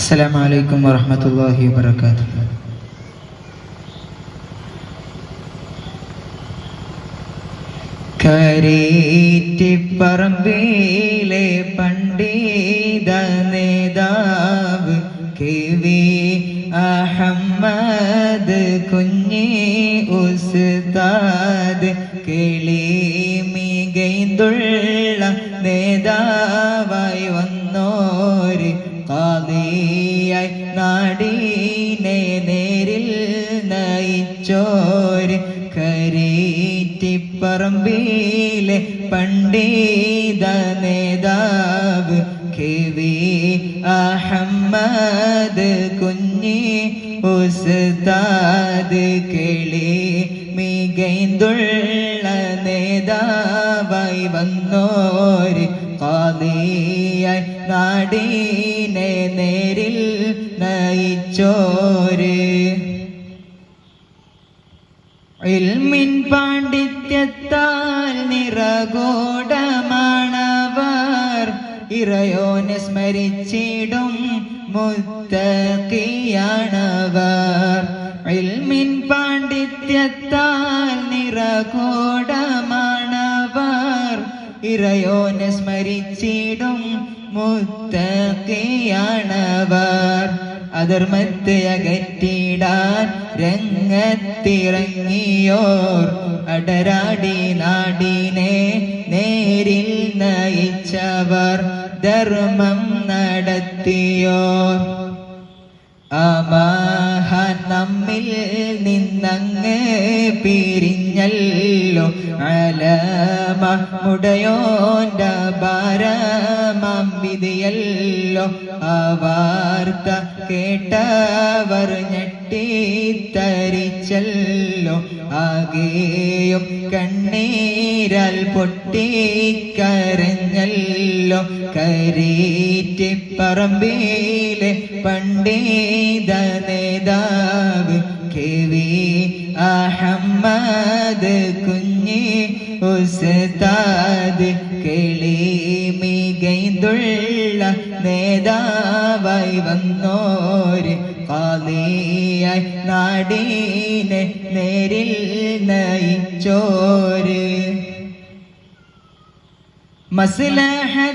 السلام عليكم ورحمة الله وبركاته കരീറ്റിപ്പറമ്പിലെ പണ്ഡിത നേതാവ് K V Ahmed കുഞ്ഞി ഉസ്താദ് കിളി കാതിയായി നാടീനെ നേരിൽ നയിച്ചോര് കരീറ്റിപ്പറമ്പിലെ പണ്ഡിത നേതാവ് കെ വി അഹമ്മദ് കുഞ്ഞി ഉസ്താദ് കിളി മികൈന്തുള്ള നേതാവായി വന്നോര് കാതിയായി നേരിൽ നയിച്ചോര് ഇൽമിൻ പാണ്ഡിത്യത്താൽ നിറകോടമാണവർ. ഇറയോനെ സ്മരിച്ചിടും മുത്തക്കിയാണവർ ഇൽമിൻ പാണ്ഡിത്യത്താൽ നിറകോടമാണവർ. ഇറയോനെ സ്മരിച്ചിടും മുത്തക്കിയാണവർ അധർമ്മത്തെ അകറ്റിടാൻ രംഗത്തിറങ്ങിയോർ. അടരാടി നാടിനെ നേരിൽ നയിച്ചവർ ധർമ്മം നടത്തിയോർ. അമാഹ നമ്മിൽ നിന്നങ്ങ് പിരിഞ്ഞല്ലോ അലമ മുടയോന്റെ ഭാരമം വിധിയല്ലോ. ആ വാർത്ത കേട്ടവർ ഞെട്ടിത്തരിച്ചല്ലോ. ആകെയും കണ്ണീരാൽ പൊട്ടിക്കരഞ്ഞല്ലോ. കരീറ്റിപ്പറമ്പിലെ പണ്ഡിത നേതാവ് കെ അഹമ്മദ് കുഞ്ഞി ഉസ്താദ് കിളി മികൈന്ദുള്ള നേതാവായി വന്നോര് കാലിയായി നാടീനെ നേരിൽ നയിച്ചോര്.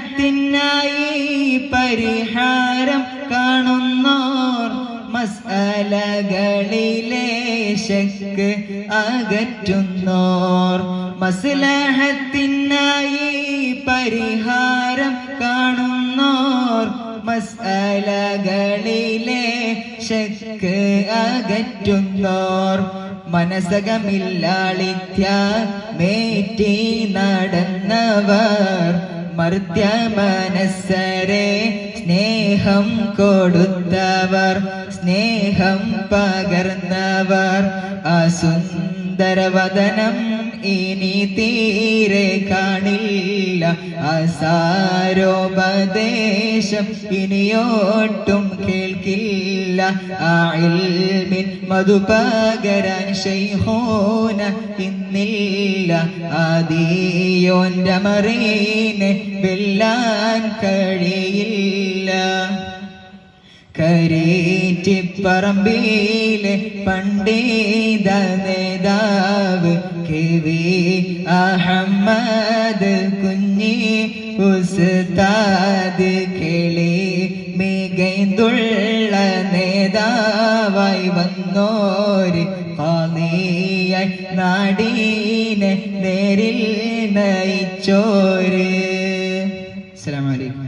മസ്ലഹത്തിനായി പരിഹാരം കാണുന്നോർ മസ്അലകളിലെ ശക്ക് അകറ്റുന്നോർ. മസ്ലഹത്തിനായി പരിഹാരം കാണുന്നോർ. മസ്അലകളിലെ ശക്ക് അകറ്റുന്നോർ. മനസകമില്ലാളിത്യ മേറ്റി നടന്നവർ. മർത്യ മനസ്സരെ സ്നേഹം കൊടുത്തവർ സ്നേഹം പകർന്നവർ. അസുന്ദരവദനം ഇനി തീരെ കാണില്ല. അസാരോപദേശം ഇനിയോട്ടും കേൾക്കില്ല. ആ ഇൽമിൻ മധുപകരാൻ ശൈഹോന ഇന്നില്ല. ആദിയോന്റെ മറീനെ കഴിയില്ല. കരീറ്റിപ്പറമ്പിയിലെ പണ്ഡിത നേതാവ് കെ വി അഹമ്മദ് കുഞ്ഞി ഉസ്താദ് കിളി മികൈന്തുള്ള നേതാവായി വന്നോര് കാളിയായി നാടീനെ നേരിൽ നയിച്ചോര്. അസ്സലാമലൈക്കും